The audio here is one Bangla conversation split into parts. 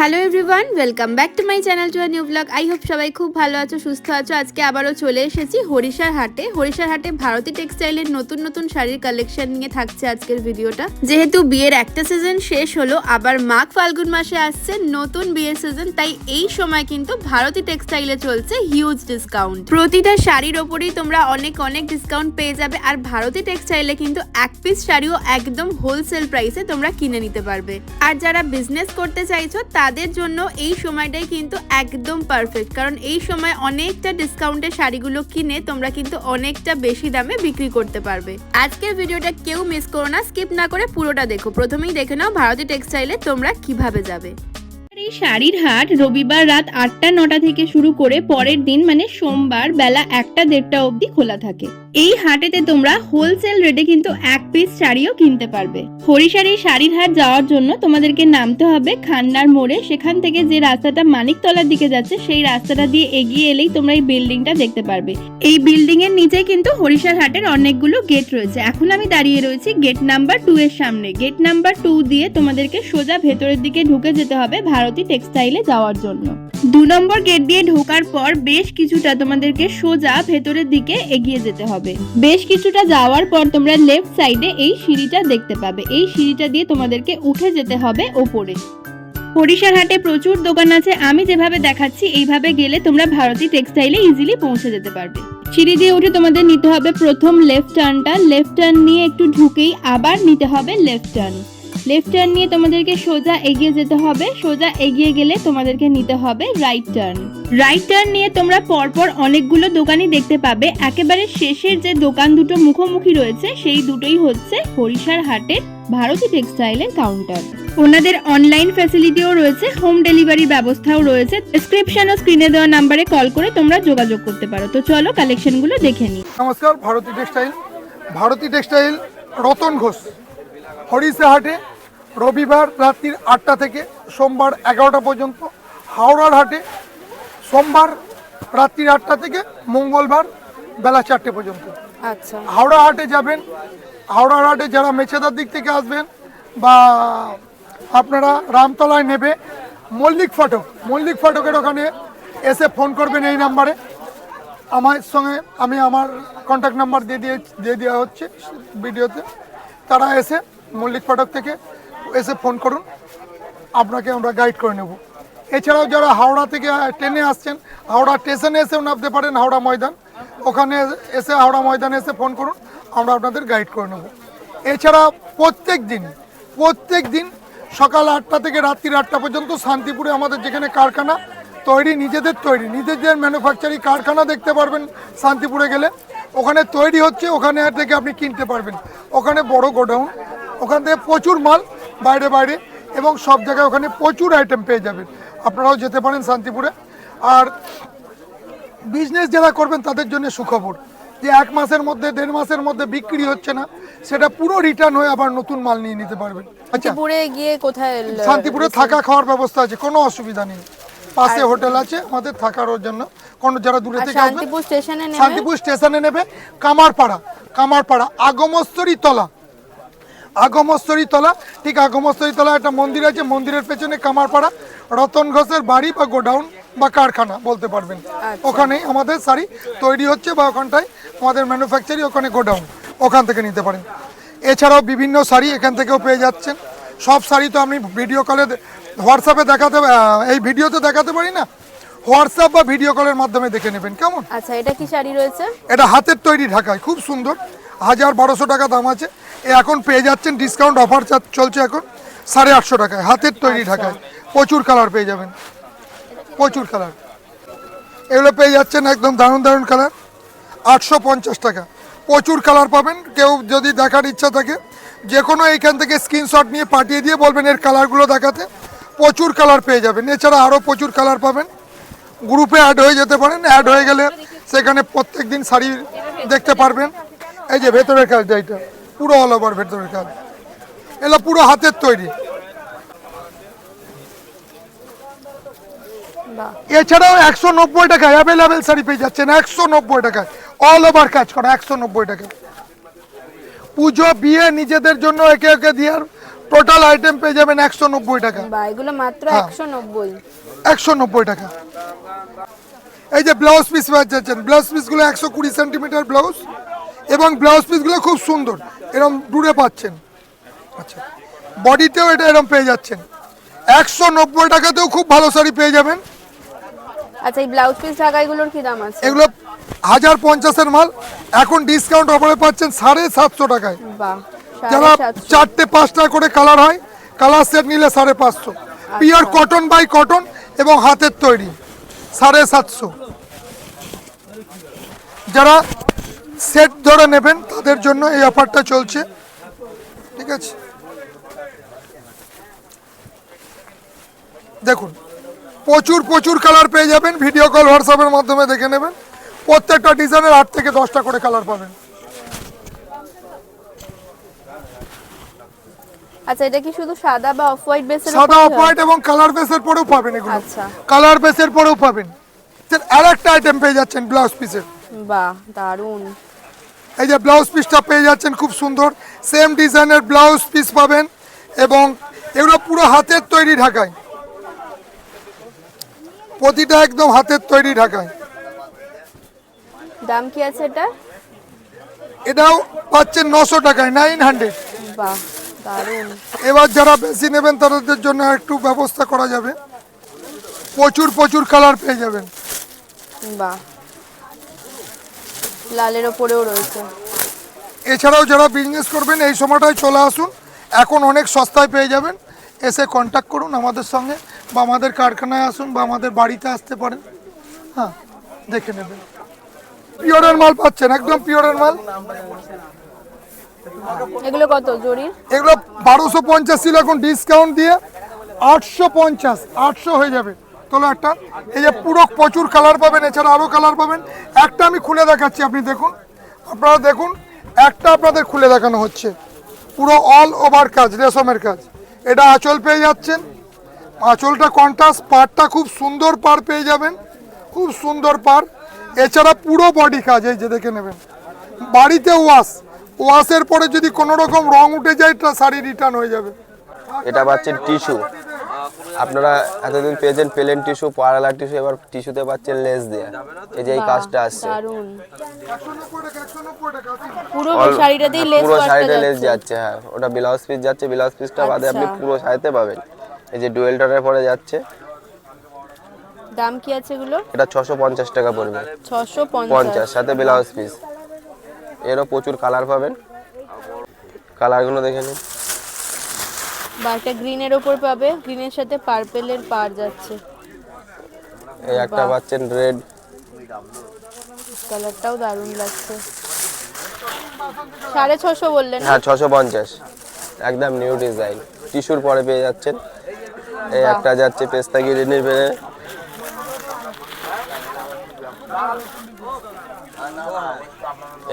Hello everyone welcome back to my channel to new blog I hope সবাই খুব ভালো আছো, সুস্থ আছো। আজকে আবারও চলে এসেছি হরিশার হাটে। হরিশার হাটে ভারতী টেক্সটাইলের নতুন নতুন শাড়ির কালেকশন নিয়ে থাকছে আজকের ভিডিওটা। যেহেতু বিয়ের একটা সিজন শেষ হলো, আবার মাঘ ফাল্গুন মাসে আসছে নতুন বিয়ের সিজন তাই এই সময় কিন্তু ভারতী টেক্সটাইলে চলছে হিউজ ডিসকাউন্ট প্রতিটা শাড়ির ওপরেই তোমরা অনেক অনেক ডিসকাউন্ট পেয়ে যাবে, আর ভারতী টেক্সটাইলে কিন্তু এক পিস শাড়িও একদম হোলসেল প্রাইসে তোমরা কিনে নিতে পারবে। আর যারা বিজনেস করতে চাইছো তাদের জন্য এই সময়টাই কিন্তু একদম পারফেক্ট কারণ এই সময় অনেকটা ডিসকাউন্টে শাড়িগুলো কিনে তোমরা কিন্তু অনেকটা বেশি দামে বিক্রি করতে পারবে। আজকের ভিডিওটা কেউ মিস করো না স্কিপ না করে পুরোটা দেখো। প্রথমেই দেখে নাও ভারতী টেক্সটাইলে তোমরা কীভাবে যাবে। এই শাড়ির হাট রবিবার রাত আটটা, নটা থেকে শুরু করে পরের দিন মানে সোমবার বেলা একটা, দেড়টা অবধি খোলা থাকে। এই হাটেতে তোমরা হোলসেল রেটে কিন্তু এক পিস শাড়িও কিনতে পারবে। হরিশার এই শাড়ির হাট যাওয়ার জন্য তোমাদেরকে নামতে হবে খান্নার মোড়ে। সেখান থেকে যে রাস্তাটা মানিকতলার দিকে যাচ্ছে, সেই রাস্তাটা দিয়ে এগিয়ে এলেই তোমরা এই বিল্ডিংটা দেখতে পারবে। এই বিল্ডিং এর নিচে কিন্তু হরিশার হাটের অনেকগুলো গেট রয়েছে। এখন আমি দাঁড়িয়ে রয়েছি গেট নাম্বার টু এর সামনে। গেট নাম্বার টু দিয়ে তোমাদেরকে সোজা ভেতরের দিকে ঢুকে যেতে হবে ভারতী টেক্সটাইলে যাওয়ার জন্য। দু নম্বর গেট দিয়ে ঢোকার পর বেশ কিছুটা তোমাদেরকে সোজা ভেতরের দিকে এগিয়ে যেতে হবে। বেশ কিছুটা যাওয়ার পর তোমরা লেফট সাইডে এই সিঁড়িটা দেখতে পাবে। এই সিঁড়িটা দিয়ে তোমাদেরকে উঠে যেতে হবে ওপরে। হাটে প্রচুর দোকান আছে। আমি যেভাবে দেখাচ্ছি, এইভাবে গেলে তোমরা ভারতী টেক্সটাইলে ইজিলি পৌঁছে যেতে পারবে। সিঁড়ি দিয়ে উঠে তোমাদের নিতে হবে প্রথম লেফট টার্নটা লেফট টার্ন নিয়ে একটু ঢুকেই আবার নিতে হবে লেফট টার্ন লেফট টার্ন নিয়ে তোমাদেরকে সোজা এগিয়ে যেতে হবে। সোজা এগিয়ে গেলে তোমাদেরকে নিতে হবে রাইট টার্ন রাইট টার্ন নিয়ে তোমরা পরপর অনেকগুলো দোকানই দেখতে পাবে। একেবারে শেষের যে দোকান দুটো মুখোমুখি রয়েছে, সেই দুটোই হচ্ছে হরিশার হাটের ভারতী টেক্সটাইলের কাউন্টার ওনাদের অনলাইন ফ্যাসিলিটিও রয়েছে হোম ডেলিভারির ব্যবস্থাও রয়েছে। ডেসক্রিপশন ও স্ক্রিনে দেওয়া নাম্বারে কল করে তোমরা যোগাযোগ করতে পারো। তো চলো কালেকশনগুলো দেখে নিই। নমস্কার, ভারতী টেক্সটাইল ভারতী টেক্সটাইল রতন ঘোষ, হরিষা হাটে রবিবার রাত্রির আটটা থেকে সোমবার এগারোটা পর্যন্ত হাওড়ার হাটে সোমবার রাত্রির আটটা থেকে মঙ্গলবার বেলা চারটে পর্যন্ত। আচ্ছা। হাওড়া হাটে যাবেন হাওড়া হাটে যারা মেছেদার দিক থেকে আসবেন বা আপনারা রামতলায় নেবে মল্লিক ফটক মল্লিক ফটকের ওখানে এসে ফোন করবেন এই নাম্বারে আমার সঙ্গে আমি আমার কন্ট্যাক্ট নাম্বার দিয়ে দিয়ে দিয়ে দেওয়া হচ্ছে ভিডিওতে। তারা এসে মল্লিক ফটক থেকে এসে ফোন করুন, আপনাকে আমরা গাইড করে নেব। এছাড়াও যারা হাওড়া থেকে ট্রেনে আসছেন, হাওড়া স্টেশনে এসেও নামতে পারেন হাওড়া ময়দান। ওখানে এসে হাওড়া ময়দানে এসে ফোন করুন, আমরা আপনাদের গাইড করে নেব। এছাড়া প্রত্যেক দিন প্রত্যেক দিন সকাল আটটা থেকে রাত্রির আটটা পর্যন্ত শান্তিপুরে আমাদের যেখানে কারখানা, তৈরি নিজেদের তৈরি, নিজেদের ম্যানুফ্যাকচারিং কারখানা দেখতে পারবেন, শান্তিপুরে গেলে। ওখানে তৈরি হচ্ছে, ওখানে থেকে আপনি কিনতে পারবেন। ওখানে বড় গোডাউন, ওখান থেকে প্রচুর মাল বাইরে বাইরে এবং সব জায়গায় ওখানে প্রচুর আইটেম পেয়ে যাবেন। আপনারাও যেতে পারেন শান্তিপুরে। আর বিজনেস যারা করবেন তাদের জন্য সুখবর যে এক মাসের মধ্যে দেড় মাসের মধ্যে বিক্রি হচ্ছে না সেটা পুরো রিটার্ন হয়ে আবার নতুন মাল নিয়ে নিতে পারবেন। আচ্ছা পুরে গিয়ে কোথায় শান্তিপুরে থাকা খাওয়ার ব্যবস্থা আছে কোনো অসুবিধা নেই। পাশে হোটেল আছে আমাদের থাকার জন্য। কোনো যারা দূরে থেকে শান্তিপুর স্টেশনে শান্তিপুর স্টেশনে নেবে কামারপাড়া কামারপাড়া আগমস্তরী তলা আগমস্তরী তলা। ঠিক আগমস্তরী তলা একটা মন্দির আছে মন্দিরের পেছনে কামারপাড়া রতন ঘোষের বাড়ি বা গোডাউন বা কারখানা বলতে পারবেন। ওখানেই আমাদের শাড়ি তৈরি হচ্ছে বা ওখানটায় আমাদের ম্যানুফ্যাকচারি ওখানে গোডাউন ওখান থেকে নিতে পারেন। এছাড়াও বিভিন্ন শাড়ি এখান থেকেও পেয়ে যাচ্ছেন। সব শাড়ি তো আমি ভিডিও কলে হোয়াটসঅ্যাপে দেখাতে এই ভিডিওতে দেখাতে পারি না? হোয়াটসঅ্যাপ বা ভিডিও কলের মাধ্যমে দেখে নেবেন কেমন? আচ্ছা এটা কি শাড়ি রয়েছে? এটা হাতের তৈরি ঢাকায় খুব সুন্দর। হাজার বারোশো টাকা দাম আছে। এখন পেয়ে যাচ্ছেন ডিসকাউন্ট অফার চলছে এখন সাড়ে আটশো টাকায় হাতের তৈরি ঢাকায়। প্রচুর কালার পেয়ে যাবেন। প্রচুর কালার এগুলো পেয়ে যাচ্ছেন একদম দারুণ দারুণ কালার আটশো পঞ্চাশ টাকা। প্রচুর কালার পাবেন। কেউ যদি দেখার ইচ্ছা থাকে যে কোনো এইখান থেকে স্ক্রিনশট নিয়ে পাঠিয়ে দিয়ে বলবেন এর কালারগুলো দেখাতে। প্রচুর কালার পেয়ে যাবেন। এছাড়া আরও প্রচুর কালার পাবেন। গ্রুপে অ্যাড হয়ে যেতে পারেন। অ্যাড হয়ে গেলে সেখানে প্রত্যেক দিন শাড়ি দেখতে পারবেন। এই যে ভেতরের কাজটা এটা পুরো অল ওভার ভেতরের কাজ। এগুলো পুরো হাতের তৈরি। এছাড়াও একশো নব্বই টাকায় অ্যাভেলেবেল শাড়ি পেয়ে যাচ্ছেন একশো নব্বই টাকায়। অল ওভার কাজ করা একশো নব্বই টাকায়। পুজো বিয়ে নিজেদের জন্য একে একে দেওয়ার টোটাল আইটেম পেয়ে যাবেন একশো নব্বই টাকা। এগুলো মাত্র হ্যাঁ। একশো নব্বই। একশো নব্বই টাকা। এই যে ব্লাউজ পিস যাচ্ছেন ব্লাউজ পিসগুলো একশো কুড়ি সেন্টিমিটার ব্লাউজ এবং ব্লাউজ পিসগুলো খুব সুন্দর। এরকম দূরে পাচ্ছেন। আচ্ছা। বডিতেও এটা এরকম পেয়ে যাচ্ছেন। একশো নব্বই টাকাতেও খুব ভালো শাড়ি পেয়ে যাবেন। আচ্ছা এই ব্লাউজ পিস ঢাকাইগুলোর কি দাম আছে? এগুলো হাজার পঞ্চাশের মাল। এখন ডিসকাউন্ট অফারে পাচ্ছেন সাড়ে সাতশো টাকায়। যারা। চারটে পাঁচটা করে কালার হয় কালার সেট নিলে সাড়ে পাঁচশো। পিওর কটন বাই কটন এবং হাতের তৈরি। সাড়ে সাতশো। যারা সেট ধরে নেবেন তাদের জন্য এই অফারটা চলছে। ঠিক আছে? দেখুন প্রচুর প্রচুর কালার পেয়ে যাবেন ভিডিও কল হোয়াটসঅ্যাপের মাধ্যমে দেখে নেবেন। প্রত্যেকটা ডিজাইনের আট থেকে দশটা করে কালার পাবেন। আচ্ছা এটা কি শুধু সাদা বা অফ হোয়াইট বেসের সাদা অফ হোয়াইট এবং কালার বেসের পরেও পাবেন এগুলো। আচ্ছা। কালার বেসের পরেও পাবেন। আর একটা আইটেম পেয়ে যাচ্ছেন ব্লাউজ পিসের বাহ দারুণ এই যে ব্লাউজ পিসটা পেয়ে যাচ্ছেন খুব সুন্দর। সেম ডিজাইনের ব্লাউজ পিস পাবেন এবং এগুলো পুরো হাতের তৈরি ঢাকায়। প্রতিটা একদম হাতের তৈরি ঢাকায়। দাম কি আছে এটা? এটাও পাচ্ছেন নশো টাকায় নাইন হান্ড্রেড এবার যারা বেশি নেবেন তাদের জন্য একটু ব্যবস্থা করা যাবে। প্রচুর প্রচুর কালার পেয়ে যাবেন। বাহ। লালের ওপরেও রয়েছে। এছাড়াও যারা বিজনেস করবেন এই সময়টায় চলে আসুন। এখন অনেক সস্তায় পেয়ে যাবেন। এসে কন্ট্যাক্ট করুন আমাদের সঙ্গে বা আমাদের কারখানায় আসুন বা আমাদের বাড়িতে আসতে পারেন। হ্যাঁ দেখে নেবেন। পিওরের মাল পাচ্ছেন একদম পিওরের মাল। এগুলো কত জরির? এগুলো বারোশো পঞ্চাশ ছিল এখন ডিসকাউন্ট দিয়ে আটশো পঞ্চাশ আটশো হয়ে যাবে। তোলো একটা এই যে পুরো প্রচুর কালার পাবেন, এছাড়া আরও কালার পাবেন। একটা আমি খুলে দেখাচ্ছি, আপনি দেখুন। আপনারা দেখুন, একটা আপনাদের খুলে দেখানো হচ্ছে। পুরো অল ওভার কাজ, রেশমের কাজ। এটা আঁচল পেয়ে যাচ্ছেন। আঁচলটা কন্ট্রাস্ট পারটা খুব সুন্দর পার পেয়ে যাবেন। খুব সুন্দর পার এছাড়া পুরো বডি কাজ, এই যে দেখে নেবেন। বাড়িতে ওয়াশ ওয়াশের পরে যদি কোনো রকম রং উঠে যায় শাড়ি রিটার্ন হয়ে যাবে। এটা পাচ্ছেন টিস্যু আপনারা এতদিন পেয়েছেন প্লেন টিস্যু পারালা টিস্যু এবার টিস্যুতে পাচ্ছেন লেস দেয়া। এই যে এই কাজটা আসছে পুরো শাড়িটাতেই লেস পুরো ওয়ার্কটা লেস যাচ্ছে। হ্যাঁ। ওটা ব্লাউজ পিস যাচ্ছে ব্লাউজ পিসটা বাদে আপনি আচ্ছা। পুরো শাড়িতে পাবেন। এই যে ডুয়েল টনের পরে যাচ্ছে। দাম কি আছে এগুলো? এটা ছশো পঞ্চাশ টাকা পড়বে। ছশো পঞ্চাশ। পঞ্চাশ সাথে ব্লাউজ পিস এরও প্রচুর কালার পাবেন। কালারগুলো দেখে নিন। বা একটা গ্রিনের ওপর পাবে গ্রিনের সাথে পার্পেলের পার যাচ্ছে। এই একটা পাচ্ছেন রেড কালারটাও দারুণ লাগছে। সাড়ে ছশো বললেন? হ্যাঁ ছশো পঞ্চাশ। একদম নিউ ডিজাইন টিস্যুর পরে পেয়ে যাচ্ছেন। এই একটা যাচ্ছে পেস্তা গ্রিনের পেয়ে।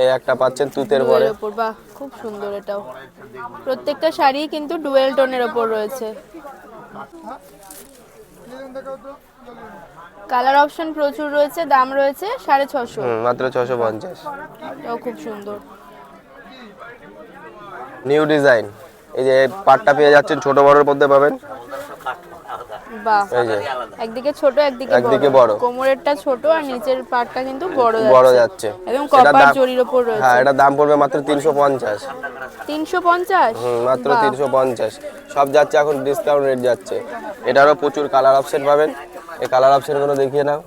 এই একটা পাচ্ছেন তুতের পরে। ওপর বাহ খুব সুন্দর এটাও। প্রত্যেকটা শাড়ি কিন্তু ডুয়েল টোনের ওপর রয়েছে। কালার অপশন প্রচুর রয়েছে দাম রয়েছে সাড়ে ছশো মাত্র ছশো পঞ্চাশ। এটাও খুব সুন্দর। New design. এই যে পাটটা পেয়ে যাচ্ছেন ছোট বড়ের মধ্যে পাবেন। বাহ। একদিকে ছোট একদিকে একদিকে বড়। কোমরেরটা ছোট আর নিচের পাটটা কিন্তু বড় বড় যাচ্ছে। এবং কপার দাম- জরির ওপর হ্যাঁ এটা দাম পড়বে মাত্র তিনশো পঞ্চাশ। তিনশো পঞ্চাশ? হুম, মাত্র তিনশো পঞ্চাশ। সব যাচ্ছে এখন ডিসকাউন্ট রেট যাচ্ছে। এটারও প্রচুর কালার অপশন পাবেন। এই কালার অপশনগুলো দেখিয়ে নাও।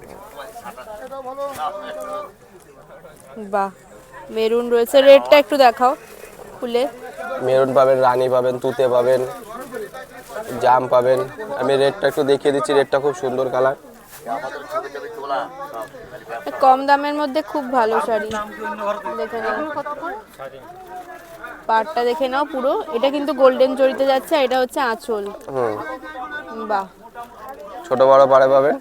বাহ। মেরুন রয়েছে। রেডটা একটু দেখাও। খুলে মেরুন পাবেন রানী পাবেন তুতে পাবেন। জাম পাবেন। আমি রেটটা একটু দেখিয়ে দিচ্ছি রেটটা খুব সুন্দর কালার কম দামের মধ্যে খুব ভালো শাড়ি। দেখে নাও। পাটটা দেখে নাও পুরো। এটা কিন্তু গোল্ডেন জড়িতে যাচ্ছে আর এটা হচ্ছে আঁচল। বাহ। ছোট বড় পাড়ে পাবেন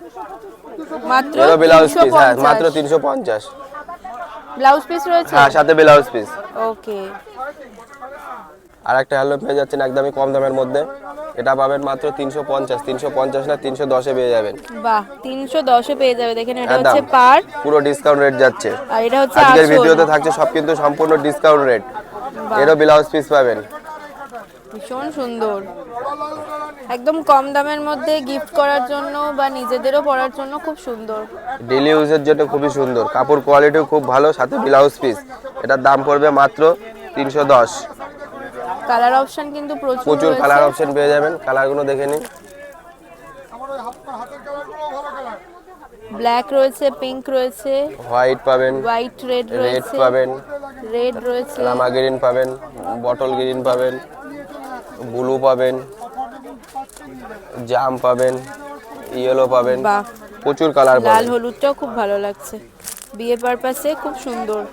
মাত্র ব্লাউজ পিস হ্যাঁ মাত্র তিনশো পঞ্চাশ। ব্লাউজ পিস রয়েছে? হ্যাঁ সাথে ব্লাউজ পিস ওকে আর একটা হ্যালো পেয়ে যাচ্ছেন একদমই কম দামের মধ্যে। এটা পাবেন মাত্র তিনশো পঞ্চাশ তিনশো পঞ্চাশ না তিনশো দশে পেয়ে যাবেন। বাহ তিনশো দশে পেয়ে যাবে। দেখেন এটা। হচ্ছে পাট পুরো ডিসকাউন্ট রেট যাচ্ছে। আর এটা হচ্ছে আজকের ভিডিওতে থাকছে সব কিন্তু সম্পূর্ণ ডিসকাউন্ট রেট এরও ব্লাউজ পিস পাবেন। ভীষণ সুন্দর। একদম কম দামের মধ্যে গিফট করার জন্য বা নিজেদেরও পরার জন্য খুব সুন্দর। ডেলি ইউজের জন্য খুবই সুন্দর। কাপড় কোয়ালিটিও খুব ভালো সাথে ব্লাউজ পিস এটার দাম পড়বে মাত্র তিনশো দশ। কালার অপশন কিন্তু প্রচুর প্রচুর কালার অপশন পেয়ে যাবেন কালারগুলো দেখে নিন। ব্ল্যাক রয়েছে পিঙ্ক রয়েছে হোয়াইট পাবেন হোয়াইট রেড রেড পাবেন রেড রয়েছে। রামা গ্রিন পাবেন বটল গ্রিন পাবেন ব্লু পাবেন জাম পাবেন ইয়েলো পাবেন। প্রচুর কালার লাল হলুদটাও খুব ভালো লাগছে। বিয়ে পারপাসে খুব সুন্দর।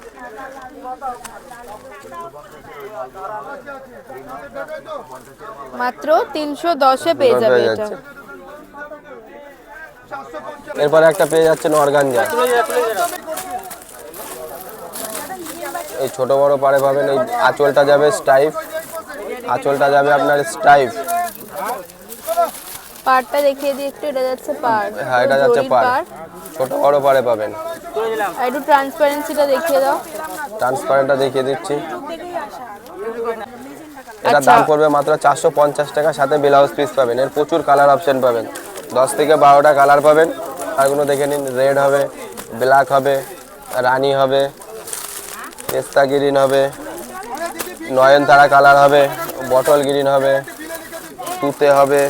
মাত্র তিনশো দশে পেয়ে যাবে এটা। এরপরে একটা পেয়ে যাচ্ছেন অর্গানজা। এই ছোট বড় পাড়ে পাবেন এই আঁচলটা যাবে স্টাইফ। আঁচলটা যাবে আপনার স্টাইফ। পাড়টা দেখিয়ে দিই একটু এটা যাচ্ছে পাড়। হ্যাঁ এটা যাচ্ছে পাড়। ছোট বড় পাড়ে পাবেন। একটু ট্রান্সপারেন্সিটা দেখিয়ে দাও। ট্রান্সপারেন্টটা দেখিয়ে দিচ্ছি। এটার আচ্ছা। দাম পড়বে মাত্র চারশো পঞ্চাশ টাকা সাথে ব্লাউজ পিস পাবেন। এর প্রচুর কালার অপশন পাবেন। দশ থেকে বারোটা কালার পাবেন। তারগুলো দেখে নিন রেড হবে ব্ল্যাক হবে রানি হবে পেস্তা গ্রিন হবে নয়নতারা কালার হবে বটল গ্রিন হবে তুতে হবে।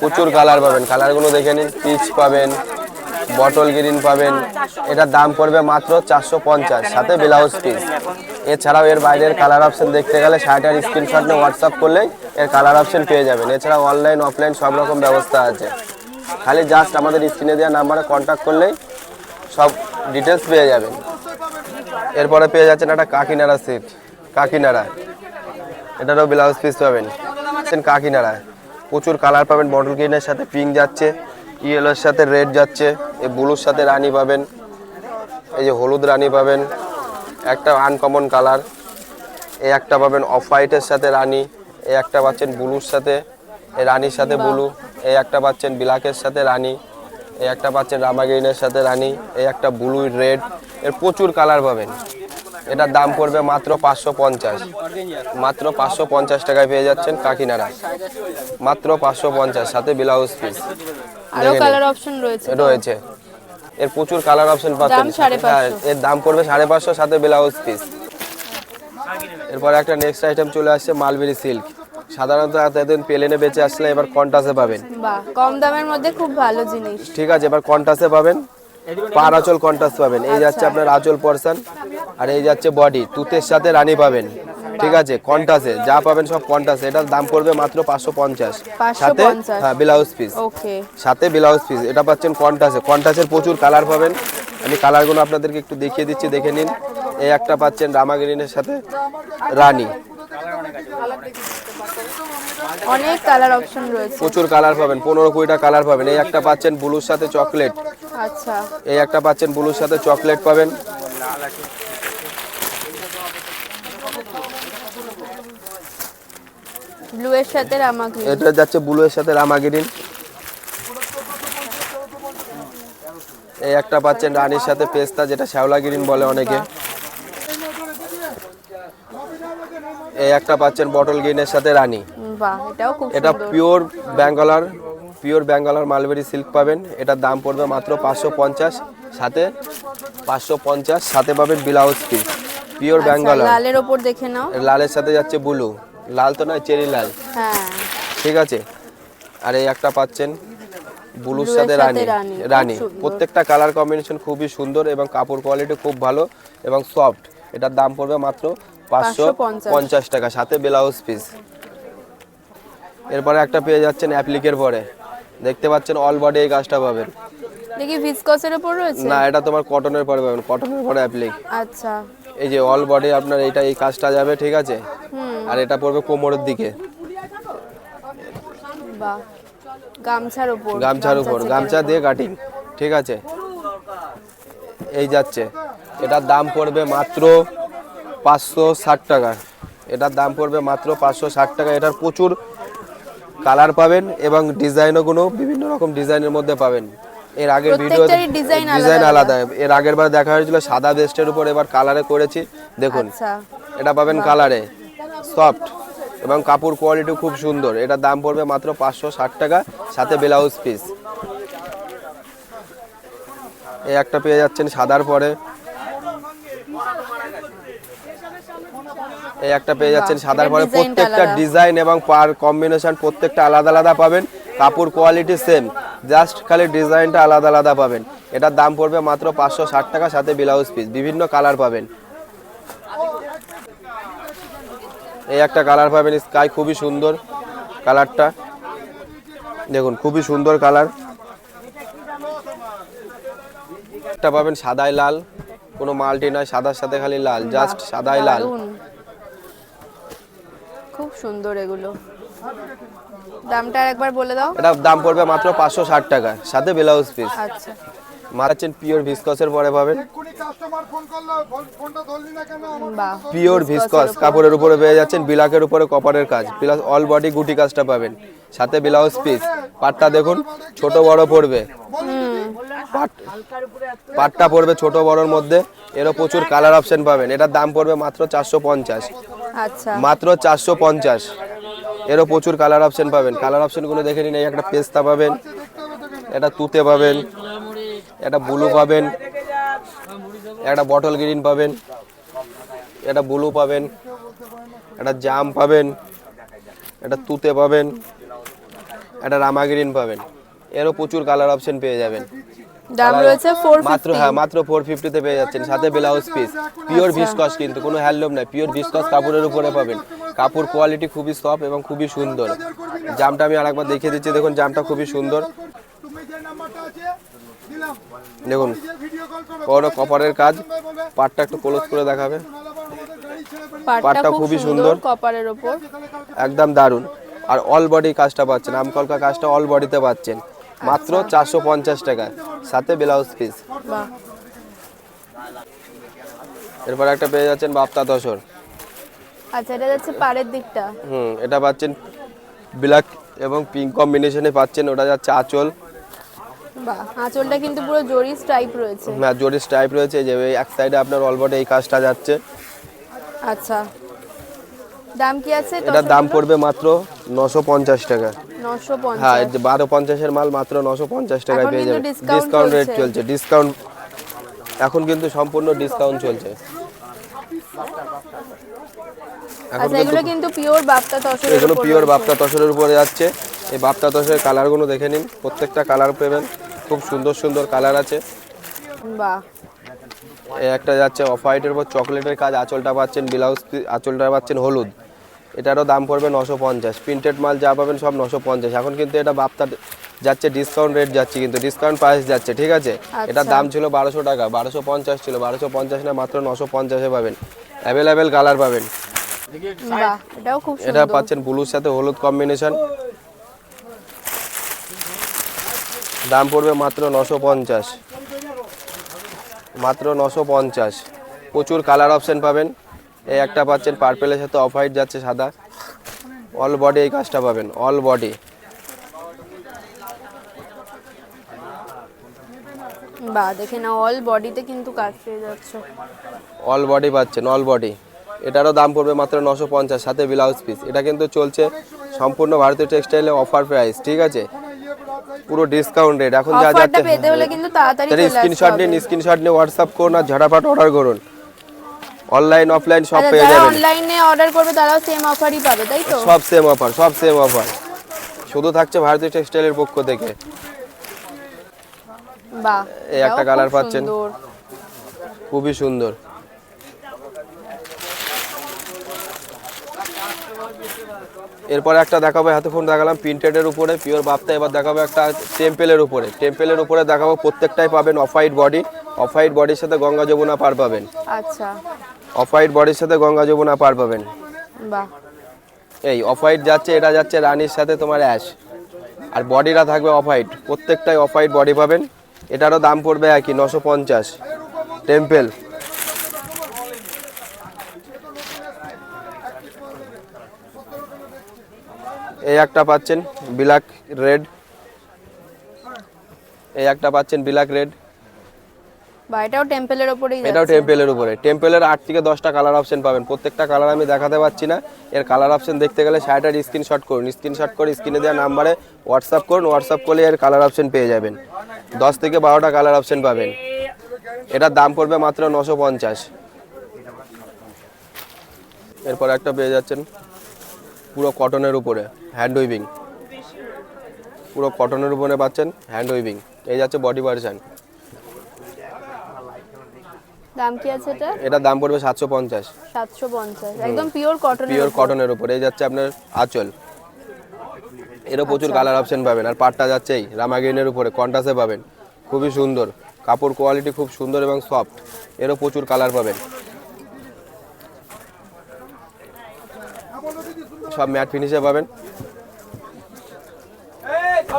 প্রচুর কালার পাবেন। কালারগুলো দেখে নিন পিচ পাবেন। বটল গ্রিন পাবেন। এটার দাম পড়বে মাত্র চারশো পঞ্চাশ সাথে ব্লাউজ পিস এছাড়াও এর বাইরের কালার অপশন দেখতে গেলে শার্টের স্ক্রিনশট নিয়ে হোয়াটসঅ্যাপ করলেই এর কালার অপশন পেয়ে যাবেন। এছাড়াও অনলাইন অফলাইন সব রকম ব্যবস্থা আছে। খালি জাস্ট আমাদের স্ক্রিনে দেওয়া নাম্বারে কন্ট্যাক্ট করলেই সব ডিটেলস পেয়ে যাবেন। এরপরে পেয়ে যাচ্ছেন একটা কাকিনাড়া সিট কাকিনাড়া। এটারও ব্লাউজ পিস পাবেন। কাকিনাড়া। প্রচুর কালার পাবেন। বটল গ্রিনের সাথে পিঙ্ক যাচ্ছে। ইয়েলোর সাথে রেড যাচ্ছে এই ব্লুর সাথে রানি পাবেন এই যে হলুদ রানি পাবেন একটা আনকমন কালার এই একটা পাবেন অফ হোয়াইটের সাথে রানি এই একটা পাচ্ছেন ব্লুর সাথে এই রানির সাথে ব্লু এই একটা পাচ্ছেন ব্ল্যাকের সাথে রানি এই একটা পাচ্ছেন রামা গ্রিনের সাথে রানি এই একটা ব্লু রেড এর প্রচুর কালার পাবেন। এটার দাম পড়বে মাত্র পাঁচশো পঞ্চাশ। মাত্র পাঁচশো পঞ্চাশ টাকায় পেয়ে যাচ্ছেন কাকিনারা মাত্র পাঁচশো পঞ্চাশ সাথে ব্লাউজ পিস আরও কালার অপশন রয়েছে রয়েছে। এর প্রচুর কালার অপশন পাচ্ছেন। হ্যাঁ, এর দাম পড়বে সাড়ে পাঁচশো সাথে ব্লাউজ পিস এরপরে একটা নেক্সট আইটেম চলে আসছে মালবেরি সিল্ক সাধারণত এতদিন পেলেনে বেঁচে আসলে এবার কন্টাসে পাবেন। বাহ কম দামের মধ্যে খুব ভালো জিনিস। ঠিক আছে এবার কন্টাসে পাবেন। পার আঁচল কন্টাস পাবেন। এই যাচ্ছে আপনার আঁচল পরশন আর এই যাচ্ছে বডি তুতের সাথে রানী পাবেন। ঠিক আছে কন্টাসে যা পাবেন সব কন্টাসে এটার দাম পড়বে মাত্র পাঁচশো পঞ্চাশ। সাথে হ্যাঁ ব্লাউজ পিস সাথে ব্লাউজ পিস এটা পাচ্ছেন কন্টাসে কন্টাসের প্রচুর কালার পাবেন। আমি কালারগুলো আপনাদেরকে একটু দেখিয়ে দিচ্ছি দেখে নিন। এই একটা পাচ্ছেন রামা গ্রিনের সাথে রানী। অনেক কালার অপশন রয়েছে। প্রচুর কালার পাবেন পনেরো কুড়িটা কালার পাবেন। এই একটা পাচ্ছেন ব্লুর সাথে চকলেট আচ্ছা। এই একটা পাচ্ছেন ব্লুর সাথে চকলেট পাবেন। ব্লু এর সাথে রামা গ্রিন এটা যাচ্ছে ব্লু এর সাথে রামা গ্রিন এই একটা পাচ্ছেন রানীর সাথে পেস্তা যেটা শ্যাওলা গ্রিন বলে অনেকে। এই একটা পাচ্ছেন বটল গ্রিনের সাথে রানী। এটা pure Bangalore pure Bangalore mulberry silk পাবেন। এটার দাম পড়বে মাত্র পাঁচশো পঞ্চাশ সাথে পাঁচশো পঞ্চাশ সাথে পাবেন ব্লাউজ পিস। পিওর আচ্ছা, ব্যাঙ্গালোর। লালের ওপর দেখে নাও। লালের সাথে যাচ্ছে ব্লু। লাল তো নয় চেরি লাল। হ্যাঁ। ঠিক আছে? আর এই একটা পাচ্ছেন ব্লুর সাথে রানী। রানী। প্রত্যেকটা কালার কম্বিনেশন খুবই সুন্দর এবং কাপড় কোয়ালিটি খুব ভালো এবং সফট। এটার দাম পড়বে মাত্র পাঁচশো পঞ্চাশ। টাকা সাথে ব্লাউজ পিস। এরপরে একটা পেয়ে যাচ্ছেন অ্যাপ্লিকের পরে। দেখতে পাচ্ছেন অল বডি এই গাছটা পাবেন। দেখি ভিসকসের ওপর রয়েছে? না এটা তোমার কটনের পরে পাবেন কটনের পরে অ্যাপ্লিক আচ্ছা। এই যে অল বডি আপনার এইটা এই কাজটা যাবে ঠিক আছে? হুম। আর এটা পড়বে কোমরের দিকে। বাহ গামছার ওপর গামছার উপর গামছা দিয়ে কাটিং ঠিক আছে? এই যাচ্ছে। এটার দাম পড়বে মাত্র পাঁচশো ষাট টাকা। এটার দাম পড়বে মাত্র পাঁচশো ষাট টাকা। এটার প্রচুর কালার পাবেন এবং ডিজাইনও কোনো বিভিন্ন রকম ডিজাইনের মধ্যে পাবেন। এর আগের ভিডিও ডিজাইন আলাদা। আলাদা। এর আগের বার দেখা হয়েছিল সাদা বেস্টের উপর এবার কালারে করেছি। দেখুন আচ্ছা। এটা পাবেন কালারে। সফট এবং কাপড় কোয়ালিটি খুব সুন্দর। এটার দাম পড়বে মাত্র পাঁচশো ষাট টাকা সাথে ব্লাউজ পিস এই একটা পেয়ে যাচ্ছেন সাদার পরে। এই একটা পেয়ে যাচ্ছেন সাদার পরে। প্রত্যেকটা ডিজাইন এবং পার কম্বিনেশন প্রত্যেকটা আলাদা আলাদা পাবেন। কাপড় কোয়ালিটি সেম জাস্ট খালি ডিজাইনটা আলাদা আলাদা পাবেন। এটার দাম পড়বে মাত্র পাঁচশো ষাট টাকা সাথে ব্লাউজ পিস বিভিন্ন কালার পাবেন। এই একটা কালার পাবেন স্কাই খুবই সুন্দর কালারটা। দেখুন খুবই সুন্দর কালার। একটা পাবেন সাদাই লাল কোনো মাল্টি নয় সাদার সাথে খালি লাল জাস্ট সাদাই লাল। খুব সুন্দর এগুলো। দামটা একবার বলে দাও। এটার দাম পড়বে মাত্র পাঁচশো ষাট টাকা সাথে ব্লাউজ পিস। আচ্ছা। মারাচ্ছেন পিওর ভিসকসের পরে পাবেন এক্ষুনি কাস্টমার ফোন করল ফোন- ফোনটা ধরলি না কেন? আমার বাহ। পিওর ভিসকস কাপড়ের উপরে পেয়ে যাচ্ছেন বিলাকের উপরে কপারের কাজ। প্লাস অল বডি গুটি কাজটা পাবেন। সাথে ব্লাউজ পিস পাটটা দেখুন ছোট বড় পড়বে। পাট- পাটটা পড়বে ছোট বড়র মধ্যে। এরও প্রচুর কালার অপশন পাবেন। এটার দাম পড়বে মাত্র চারশো পঞ্চাশ। আচ্ছা। মাত্র চারশো পঞ্চাশ। এরও প্রচুর কালার অপশন পাবেন। কালার অপশনগুলো দেখে নিন এই একটা পেস্তা পাবেন এটা তুতে পাবেন। একটা ব্লু পাবেন একটা বটল গ্রিন পাবেন একটা ব্লু পাবেন একটা জাম পাবেন একটা তুতে পাবেন একটা রামা গ্রিন পাবেন। এরও প্রচুর কালার অপশন পেয়ে যাবেন। দাম রয়েছে ফোর মাত্র হ্যাঁ মাত্র পেয়ে যাচ্ছেন। সাথে ব্লাউজ পিস পিওর ভিসকস কিন্তু কোনো হ্যান্ডলুম নাই। পিওর ভিসকস কাপড়ের উপরে পাবেন। কাপড় কোয়ালিটি খুবই সফট এবং খুবই সুন্দর। জামটা আমি আরেকবার দেখিয়ে দিচ্ছি। দেখুন জামটা খুবই সুন্দর। দেখুন যে ভিডিও কল করো বড় কপারের কাজ। পাটটা একটু ক্লোজ করে দেখাবে। পাটটা খুবই সুন্দর। কপারের ওপর। একদম দারুণ। আর অল বডি কাজটা পাচ্ছেন। আমকলকা কাজটা অল বডিতে পাচ্ছেন। মাত্র চারশো পঞ্চাশ টাকা সাথে ব্লাউজ পিস এরপর একটা পেয়ে যাচ্ছেন বাপ্তা দশর। আচ্ছা এটা যাচ্ছে পাড়ের দিকটা। হুম এটা পাচ্ছেন ব্ল্যাক এবং পিঙ্ক কম্বিনেশনে পাচ্ছেন। ওটা যাচ্ছে আঁচল। বাহ আঁচলটা কিন্তু পুরো জরি স্ট্রাইপ রয়েছে। হ্যাঁ জরিস টাইপ রয়েছে যে এক সাইডে আপনার অলবটে এই কাজটা যাচ্ছে। আচ্ছা। দাম কি আছে এটার দাম পড়বে মাত্র নশো পঞ্চাশ টাকা। নশো হ্যাঁ পঞ্চাশ এই যে বারো পঞ্চাশের মাল মাত্র নশো পঞ্চাশ টাকায় পেয়ে যাবেন। ডিসকাউন্ট রেট চলছে। চলছে ডিসকাউন্ট এখন কিন্তু সম্পূর্ণ ডিসকাউন্ট চলছে। আচ্ছা এগুলো কিন্তু পিওর বাপ্তা তসরের এগুলো পিওর বাপ্তা তসরের উপরে যাচ্ছে। এই বাপ্তা তসরের কালারগুলো দেখে নিন। প্রত্যেকটা কালার পাবেন। খুব সুন্দর সুন্দর কালার আছে। বাহ। এই একটা যাচ্ছে অফ হোয়াইটের উপর চকলেটের কাজ আঁচলটা পাচ্ছেন ব্লাউজ আঁচলটা পাচ্ছেন হলুদ। এটারও দাম পড়বে নশো পঞ্চাশ। প্রিন্টেড মাল যা পাবেন সব নশো পঞ্চাশ। এখন কিন্তু এটা বাপ্তা যাচ্ছে ডিসকাউন্ট রেট যাচ্ছে কিন্তু ডিসকাউন্ট প্রাইস যাচ্ছে ঠিক আছে? এটার দাম ছিল বারোশো টাকা। বারোশো পঞ্চাশ ছিল। বারোশো পঞ্চাশ না মাত্র নশো পঞ্চাশে পাবেন। অ্যাভেলেবেল কালার পাবেন। এটা পাচ্ছেন ব্লুর সাথে হলুদ কম্বিনেশন দাম পড়বে মাত্র নশো পঞ্চাশ। মাত্র নশো পঞ্চাশ। প্রচুর কালার অপশান পাবেন। এই একটা পাচ্ছেন পার্পেলের সাথে অফ হোয়াইট যাচ্ছে সাদা। অল বডি এই কাজটা পাবেন অল বডি বাহ দেখে না অল বডিতে কিন্তু কাজ পেয়ে যাচ্ছে। অল বডি পাচ্ছেন অল বডি এটারও দাম পড়বে মাত্র নশো পঞ্চাশ সাথে ব্লাউজ পিস এটা কিন্তু চলছে সম্পূর্ণ ভারতীয় টেক্সটাইলে অফার প্রাইস ঠিক আছে? পুরো ডিসকাউন্ট রেট এখন যা যাচ্ছে পেতে হলে কিন্তু তাড়াতাড়ি চলে আসতে স্ক্রিনশট নিন স্ক্রিনশট নিয়ে হোয়াটসঅ্যাপ করুন আর ঝটাফট অর্ডার করুন। অনলাইন অফলাইন সব আচ্ছা, পেয়ে যাবেন। অনলাইনে অর্ডার করবে তারাও সেম অফারই পাবে তাই তো? সব সেম অফার সব সেম অফার শুধু থাকছে ভারতীয় টেক্সটাইলের পক্ষ থেকে। বাহ এই একটা কালার পাচ্ছেন। খুবই সুন্দর। এরপরে একটা দেখাবো এতক্ষণ দেখালাম প্রিন্টেডের উপরে পিওর বাপ্তা এবার দেখাবো একটা টেম্পেলের উপরে। টেম্পেলের উপরে দেখাবো প্রত্যেকটাই পাবেন off white body off white বডির সাথে গঙ্গা যমুনা পার পাবেন। আচ্ছা। অফ হোয়াইট বডির সাথে গঙ্গা যমুনা পার পাবেন। বাহ। এই অফ হোয়াইট যাচ্ছে এটা যাচ্ছে রানির সাথে তোমার অ্যাশ আর বডিটা থাকবে অফ হোয়াইট প্রত্যেকটাই অফ হোয়াইট বডি পাবেন। এটারও দাম পড়বে একই নশো পঞ্চাশ। টেম্পেল এই একটা পাচ্ছেন ব্ল্যাক রেড। এই একটা পাচ্ছেন ব্ল্যাক রেড। বা এটাও টেম্পলের ওপরেই এটাও টেম্পেলের উপরে। টেম্পেলের আট থেকে দশটা কালার অপশন পাবেন। প্রত্যেকটা কালার আমি দেখাতে না। এর কালার অপশন দেখতে গেলে শাড়িটার স্ক্রিনশট করুন। স্ক্রিনশট করে স্ক্রিনে দেওয়া নাম্বারে হোয়াটসঅ্যাপ করুন। হোয়াটসঅ্যাপ করলে এর কালার অপশন পেয়ে যাবেন। দশ থেকে বারোটা কালার অপশন পাবেন। এটার দাম পড়বে মাত্র নশো পঞ্চাশ। এরপর একটা পেয়ে যাচ্ছেন। পুরো কটনের উপরে হ্যান্ড উইভিং পুরো কটনের উপরে পাচ্ছেন হ্যান্ড উইভিং এই যাচ্ছে বডি ভার্সন দাম কি আছে এটা? এটার দাম পড়বে সাতশো পঞ্চাশ। সাতশো পঞ্চাশ। একদম পিওর কটন পিওর কটনের উপরে। এই যাচ্ছে আপনার আঁচল। এরও প্রচুর কালার অপশন পাবেন। আর পাটটা যাচ্ছে এই রামাগিনের উপরে। কন্টাসে পাবেন। খুবই সুন্দর। কাপড় কোয়ালিটি খুব সুন্দর এবং সফট এরও প্রচুর কালার পাবেন। সব ম্যাট ফিনিশে পাবেন।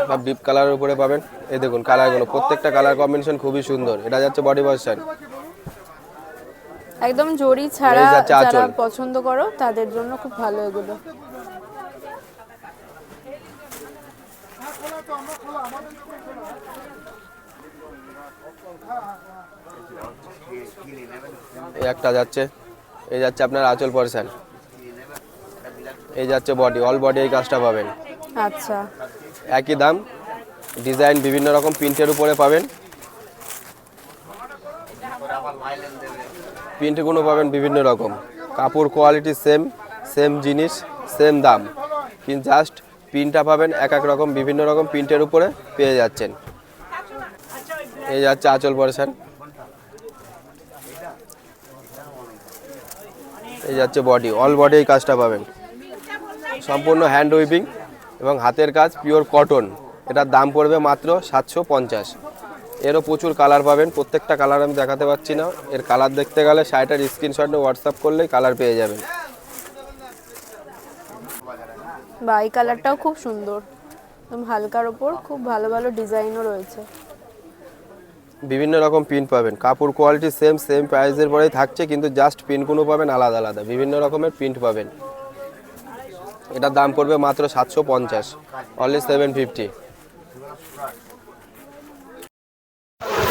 সব ডিপ কালারের উপরে পাবেন। এই দেখুন কালারগুলো প্রত্যেকটা কালার কম্বিনেশন খুবই সুন্দর। এটা যাচ্ছে বডি ভার্সন একদম জরি ছাড়া যারা পছন্দ করো তাদের জন্য খুব ভালো এগুলো। একটা যাচ্ছে। এই যাচ্ছে আপনার আঁচল পার্সেন এই যাচ্ছে বডি অল বডি এই কাজটা পাবেন। আচ্ছা। একই দাম ডিজাইন বিভিন্ন রকম প্রিন্টের উপরে পাবেন। প্রিন্টগুলো পাবেন বিভিন্ন রকম। কাপড় কোয়ালিটি সেম সেম জিনিস সেম দাম। কিন্তু জাস্ট প্রিন্টটা পাবেন এক এক রকম বিভিন্ন রকম প্রিন্টের উপরে পেয়ে যাচ্ছেন। এই যাচ্ছে আঁচল পরেছেন এই যাচ্ছে বডি অল বডি এই কাজটা পাবেন। সম্পূর্ণ হ্যান্ড উইভিং এবং হাতের কাজ পিওর কটন এটার দাম পড়বে মাত্র সাতশো পঞ্চাশ। এরও প্রচুর কালার পাবেন প্রত্যেকটা কালার আমি দেখাতে পারছি না। এর কালার দেখতে গেলে শাড়িটার স্ক্রিনশট হোয়াটসঅ্যাপ করলেই কালার পেয়ে যাবেন। বা এই কালারটাও খুব সুন্দর। একদম হালকার ওপর খুব ভালো ভালো ডিজাইনও রয়েছে। বিভিন্ন রকম প্রিন্ট পাবেন। কাপড় কোয়ালিটি সেম সেম প্রাইসের পরেই থাকছে কিন্তু জাস্ট প্রিন্টগুলো পাবেন আলাদা আলাদা। বিভিন্ন রকমের প্রিন্ট পাবেন। এটার দাম পড়বে মাত্র সাতশো পঞ্চাশ। Only seven fifty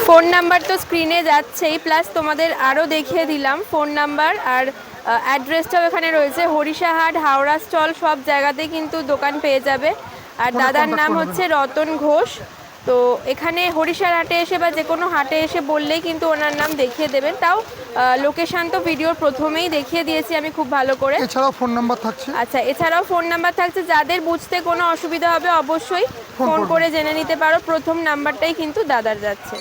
phone number তো স্ক্রিনে যাচ্ছেই প্লাস তোমাদের আরও দেখিয়ে দিলাম ফোন নাম্বার আর অ্যাড্রেসটাও এখানে রয়েছে হরিশাহাট হাওড়া স্টল সব জায়গাতেই কিন্তু দোকান পেয়ে যাবে। আর দাদার নাম হচ্ছে রতন ঘোষ। তো এখানে হরিষার হাটে এসে বা যে কোনো হাটে এসে বললেই কিন্তু ওনার নাম দেখিয়ে দেবেন। তাও লোকেশান তো ভিডিওর প্রথমেই দেখিয়ে দিয়েছি আমি খুব ভালো করে। এছাড়াও ফোন নাম্বার থাকছে। আচ্ছা এছাড়াও ফোন নাম্বার থাকছে। যাদের বুঝতে কোনো অসুবিধা হবে অবশ্যই ফোন করে জেনে নিতে পারো। প্রথম নাম্বারটাই কিন্তু দাদার যাচ্ছে।